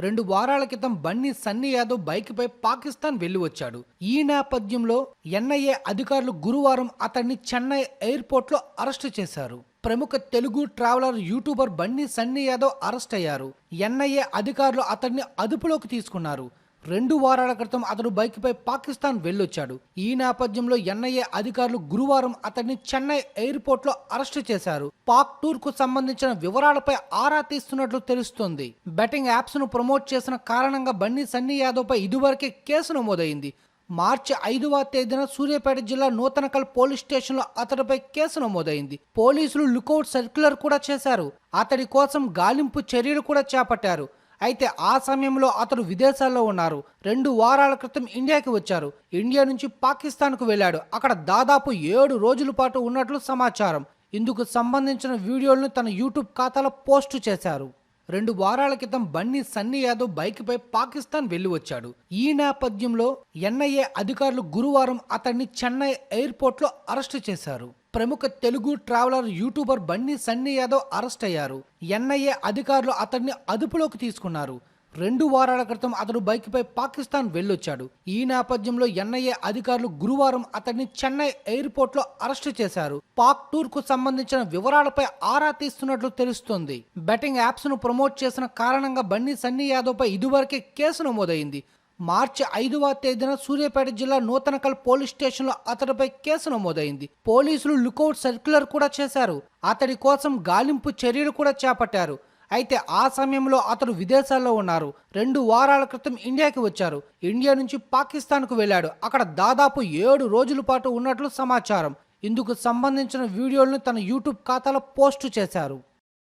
రెండు వారాల క్రితం బన్నీ సన్నీ యాదవ్ బైక్పై పాకిస్తాన్ వెళ్ళి వచ్చాడు ఈ నేపథ్యంలో ఎన్ఐఏ అధికారులు గురువారం అతన్ని చెన్నై ఎయిర్పోర్ట్లో అరెస్టు చేశారు. ప్రముఖ Telugu traveller YouTuber Bunny Sunny Yadav arrest అయ్యారు. ఎన్ఐఏ అధికారులు అతన్ని అదుపులోకి తీసుకున్నారు. రెండు వారాల క్రితం అతడు బైక్పై పాకిస్తాన్ వెళ్ళొచ్చాడు. ఈ నేపథ్యంలో ఎన్ఐఏ అధికారులు గురువారం అతడిని చెన్నై ఎయిర్పోర్ట్లో అరెస్టు చేశారు. పాక్ టూర్కు సంబంధించిన వివరాలపై ఆరా తీస్తున్నట్లు తెలుస్తోంది. బెట్టింగ్ యాప్స్ను ప్రమోట్ చేసిన కారణంగా బన్నీ సన్నీ యాదవ్ పై ఇదివరకే కేసు నమోదైంది. మార్చి ఐదవ తేదీన సూర్యాపేట జిల్లా నూతనకల్ పోలీస్ స్టేషన్లో అతడిపై కేసు నమోదైంది. పోలీసులు లుకౌట్ సర్క్యులర్ కూడా చేశారు. అతడి కోసం గాలింపు చర్యలు కూడా చేపట్టారు. అయితే ఆ సమయంలో అతడు విదేశాల్లో ఉన్నారు. రెండు వారాల క్రితం ఇండియాకి వచ్చారు. ఇండియా నుంచి పాకిస్తాన్కు వెళ్ళాడు. అక్కడ దాదాపు ఏడు రోజుల పాటు ఉన్నట్లు సమాచారం. ఇందుకు సంబంధించిన వీడియోలను తన యూట్యూబ్ ఖాతాలో పోస్టు చేశారు. రెండు వారాల క్రితం బన్నీ సన్నీ యాదవ్ బైక్పై పాకిస్తాన్ వెళ్ళి వచ్చాడు ఈ నేపథ్యంలో ఎన్ఐఏ అధికారులు గురువారం అతన్ని చెన్నై ఎయిర్పోర్ట్లో అరెస్టు చేశారు. ప్రముఖ Telugu traveller YouTuber Bunny Sunny Yadav arrest అయ్యారు. ఎన్ఐఏ అధికారులు అతన్ని అదుపులోకి తీసుకున్నారు. రెండు వారాల క్రితం అతడు బైక్పై పాకిస్తాన్ వెళ్ళొచ్చాడు. ఈ నేపథ్యంలో ఎన్ఐఏ అధికారులు గురువారం అతడిని చెన్నై ఎయిర్పోర్ట్లో అరెస్టు చేశారు. పాక్ టూర్కు సంబంధించిన వివరాలపై ఆరా తీస్తున్నట్లు తెలుస్తోంది. బెట్టింగ్ యాప్స్ను ప్రమోట్ చేసిన కారణంగా బన్నీ సన్నీ యాదవ్ పై ఇదివరకే కేసు నమోదైంది. మార్చి ఐదవ తేదీన సూర్యాపేట జిల్లా నూతనకల్ పోలీస్ స్టేషన్లో అతడిపై కేసు నమోదైంది. పోలీసులు లుకౌట్ సర్క్యులర్ కూడా చేశారు. అతడి కోసం గాలింపు చర్యలు కూడా చేపట్టారు. అయితే ఆ సమయంలో అతడు విదేశాల్లో ఉన్నారు. రెండు వారాల క్రితం ఇండియాకి వచ్చారు. ఇండియా నుంచి పాకిస్తాన్కు వెళ్ళాడు. అక్కడ దాదాపు ఏడు రోజుల పాటు ఉన్నట్లు సమాచారం. ఇందుకు సంబంధించిన వీడియోలను తన యూట్యూబ్ ఖాతాలో పోస్టు చేశారు.